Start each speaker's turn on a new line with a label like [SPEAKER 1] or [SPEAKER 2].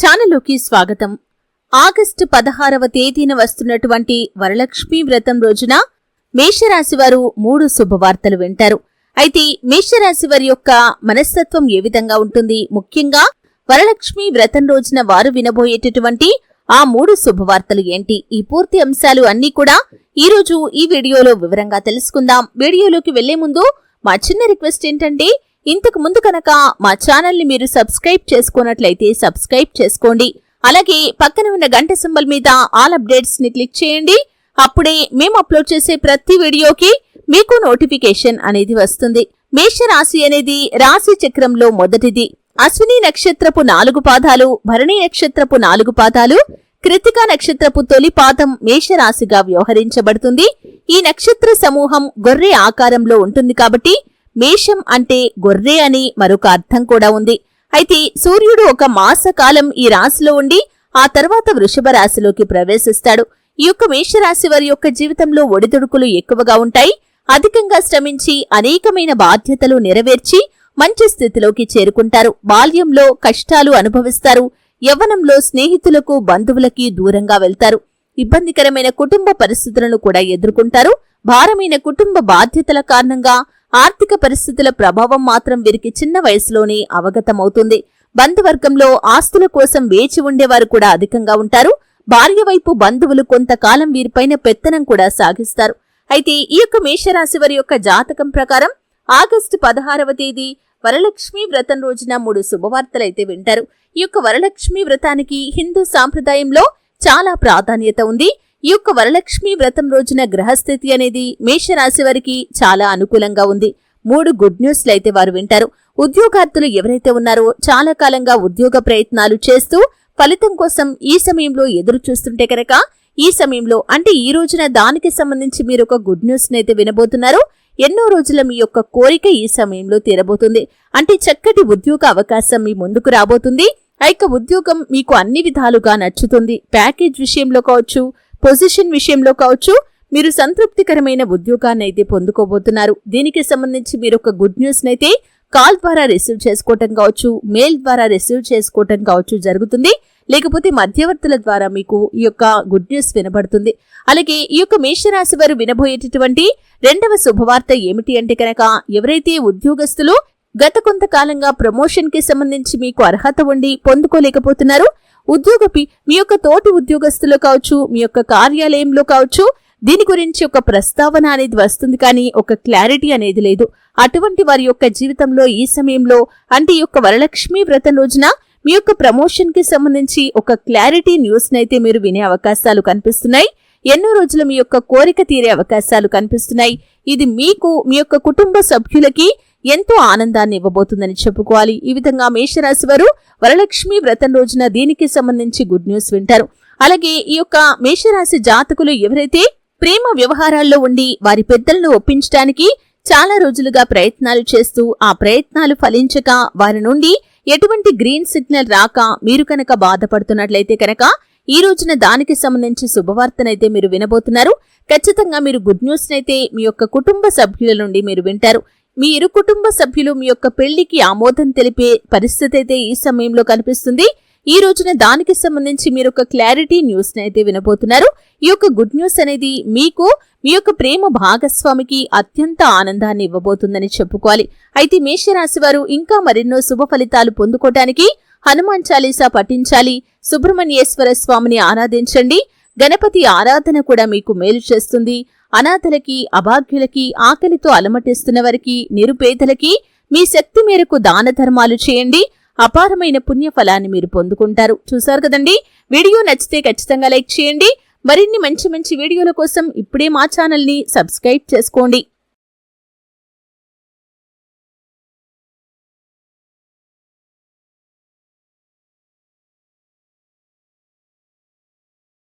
[SPEAKER 1] ఛానల్లోకి స్వాగతం. ఆగస్టు పదహారవ తేదీన వస్తున్నటువంటి వరలక్ష్మి వ్రతం రోజున మేషరాశి వారు మూడు శుభవార్తలు వింటారు. అయితే మేషరాశి వారి యొక్క మనస్తత్వం ఏ విధంగా ఉంటుంది? ముఖ్యంగా వరలక్ష్మి వ్రతం రోజున వారు వినబోయేటటువంటి ఆ మూడు శుభవార్తలు ఏంటి? ఈ పూర్తి అంశాలు అన్నీ కూడా ఈ రోజు ఈ వీడియోలో వివరంగా తెలుసుకుందాం. వీడియోలోకి వెళ్ళే ముందు మా చిన్న రిక్వెస్ట్ ఏంటంటే ఇంతకు ముందు కనుక మా ఛానల్ని మీరు సబ్స్క్రైబ్ చేసుకున్నట్లయితే సబ్స్క్రైబ్ చేసుకోండి. అలాగే పక్కన ఉన్న గంట సింబల్ మీద ఆల్ అప్డేట్స్ని క్లిక్ చేయండి. అప్పుడే మేము అప్లోడ్ చేసే ప్రతి వీడియోకి మీకు నోటిఫికేషన్ అనేది వస్తుంది. మేష రాశి అనేది రాశి చక్రంలో మొదటిది. అశ్విని నక్షత్రపు నాలుగు పాదాలు భరణి నక్షత్రపు నాలుగు పాదాలు కృతికా నక్షత్రపు తొలి పాదం మేషరాశిగా వ్యవహరించబడుతుంది. ఈ నక్షత్ర సమూహం గొర్రె ఆకారంలో ఉంటుంది కాబట్టి మేషం అంటే గొర్రె అని మరొక అర్థం కూడా ఉంది. అయితే సూర్యుడు ఒక మాసకాలం ఈ రాశిలో ఉండి ఆ తర్వాత వృషభ రాశిలోకి ప్రవేశిస్తాడు. ఈ యొక్క మేషరాశి వారి యొక్క జీవితంలో ఒడిదుడుకులు ఎక్కువగా ఉంటాయి. అధికంగా శ్రమించి అనేకమైన బాధ్యతలు నెరవేర్చి మంచి స్థితిలోకి చేరుకుంటారు. బాల్యంలో కష్టాలు అనుభవిస్తారు. యవ్వనంలో స్నేహితులకు బంధువులకి దూరంగా వెళ్తారు. ఇబ్బందికరమైన కుటుంబ పరిస్థితులను కూడా ఎదుర్కొంటారు. భారమైన కుటుంబ బాధ్యతల కారణంగా ఆర్థిక పరిస్థితుల ప్రభావం మాత్రం వీరికి చిన్న వయసులోనే అవగతమవుతుంది. బంధువర్గంలో ఆస్తుల కోసం వేచి ఉండేవారు కూడా అధికంగా ఉంటారు. భార్య వైపు బంధువులు కొంతకాలం వీరిపైన పెత్తనం కూడా సాగిస్తారు. అయితే ఈ యొక్క మేషరాశి వారి యొక్క జాతకం ప్రకారం ఆగస్టు పదహారవ తేదీ వరలక్ష్మి వ్రతం రోజున మూడు శుభవార్తలైతే వింటారు. ఈ యొక్క వరలక్ష్మి వ్రతానికి హిందూ సాంప్రదాయంలో చాలా ప్రాధాన్యత ఉంది. ఈ యొక్క వరలక్ష్మి వ్రతం రోజున గ్రహస్థితి అనేది మేషరాశి వారికి చాలా అనుకూలంగా ఉంది. మూడు గుడ్ న్యూస్లు అయితే వారు వింటారు. ఉద్యోగార్థులు ఎవరైతే ఉన్నారో చాలా కాలంగా ఉద్యోగ ప్రయత్నాలు చేస్తూ ఫలితం కోసం ఈ సమయంలో ఎదురు చూస్తుంటే కనుక ఈ సమయంలో అంటే ఈ రోజున దానికి సంబంధించి మీరు ఒక గుడ్ న్యూస్ అయితే వినబోతున్నారు. ఎన్నో రోజుల మీ యొక్క కోరిక ఈ సమయంలో తీరబోతుంది. అంటే చక్కటి ఉద్యోగ అవకాశం మీ ముందుకు రాబోతుంది. ఆ ఉద్యోగం మీకు అన్ని విధాలుగా నచ్చుతుంది. ప్యాకేజ్ విషయంలో కావచ్చు పొజిషన్ విషయంలో కావచ్చు మీరు సంతృప్తికరమైన ఉద్యోగాన్ని అయితే పొందుకోబోతున్నారు. దీనికి సంబంధించి మీరు ఒక గుడ్ న్యూస్ అయితే కాల్ ద్వారా రిసీవ్ చేసుకోవటం కావచ్చు మెయిల్ ద్వారా రిసీవ్ చేసుకోవటం కావచ్చు జరుగుతుంది. లేకపోతే మధ్యవర్తుల ద్వారా మీకు ఈ యొక్క గుడ్ న్యూస్ వినబడుతుంది. అలాగే ఈ యొక్క మేషరాశి వారు వినబోయేటటువంటి రెండవ శుభవార్త ఏమిటి అంటే కనుక ఎవరైతే ఉద్యోగస్తులు గత కొంతకాలంగా ప్రమోషన్కి సంబంధించి మీకు అర్హత ఉండి పొందుకోలేకపోతున్నారు. ఉద్యోగపి మీ యొక్క తోటి ఉద్యోగస్తులు కావచ్చు మీ యొక్క కార్యాలయంలో కావచ్చు దీని గురించి ఒక ప్రస్తావన అనేది వస్తుంది కానీ ఒక క్లారిటీ అనేది లేదు. అటువంటి వారి యొక్క జీవితంలో ఈ సమయంలో అంటే ఈ యొక్క వరలక్ష్మి వ్రతం రోజున మీ యొక్క ప్రమోషన్కి సంబంధించి ఒక క్లారిటీ న్యూస్ అయితే మీరు వినే అవకాశాలు కనిపిస్తున్నాయి. ఎన్నో రోజులు మీ యొక్క కోరిక తీరే అవకాశాలు కనిపిస్తున్నాయి. ఇది మీకు మీ యొక్క కుటుంబ సభ్యులకి ఎంతో ఆనందాన్ని ఇవ్వబోతుందని చెప్పుకోవాలి. ఈ విధంగా మేషరాశి వారు వరలక్ష్మి వ్రతం రోజున దీనికి సంబంధించి గుడ్ న్యూస్ వింటారు. అలాగే ఈ యొక్క మేషరాశి జాతకులు ఎవరైతే ప్రేమ వ్యవహారాల్లో ఉండి వారి పెద్దలను ఒప్పించడానికి చాలా రోజులుగా ప్రయత్నాలు చేస్తూ ఆ ప్రయత్నాలు ఫలించక వారి నుండి ఎటువంటి గ్రీన్ సిగ్నల్ రాక మీరు కనుక బాధపడుతున్నట్లయితే కనుక ఈ రోజున దానికి సంబంధించి శుభవార్తనైతే మీరు వినబోతున్నారు. ఖచ్చితంగా మీరు గుడ్ న్యూస్ అయితే మీ యొక్క కుటుంబ సభ్యుల నుండి మీరు వింటారు. మీ ఇరు కుటుంబ సభ్యులు మీ యొక్క పెళ్ళికి ఆమోదం తెలిపే పరిస్థితి అయితే ఈ సమయంలో కనిపిస్తుంది. ఈ రోజున దానికి సంబంధించి మీరు ఒక క్లారిటీ న్యూస్ అయితే వినబోతున్నారు. ఈ యొక్క గుడ్ న్యూస్ అనేది మీకు మీ యొక్క ప్రేమ భాగస్వామికి అత్యంత ఆనందాన్ని ఇవ్వబోతుందని చెప్పుకోవాలి. అయితే మేషరాశి వారు ఇంకా మరెన్నో శుభ ఫలితాలు పొందుకోవటానికి హనుమాన్ చాలీసా పఠించాలి. సుబ్రహ్మణ్యేశ్వర స్వామిని ఆరాధించండి. గణపతి ఆరాధన కూడా మీకు మేలు చేస్తుంది. అనాథలకి అభాగ్యులకి ఆకలితో అలమటిస్తున్న వారికి నిరుపేదలకి మీ శక్తి మేరకు దాన ధర్మాలు చేయండి. అపారమైన పుణ్య ఫలాన్ని మీరు పొందుకుంటారు. చూసారు కదండి? వీడియో నచ్చితే ఖచ్చితంగా లైక్ చేయండి. మరిన్ని మంచి మంచి వీడియోల కోసం ఇప్పుడే మా ఛానల్ని సబ్స్క్రైబ్ చేసుకోండి.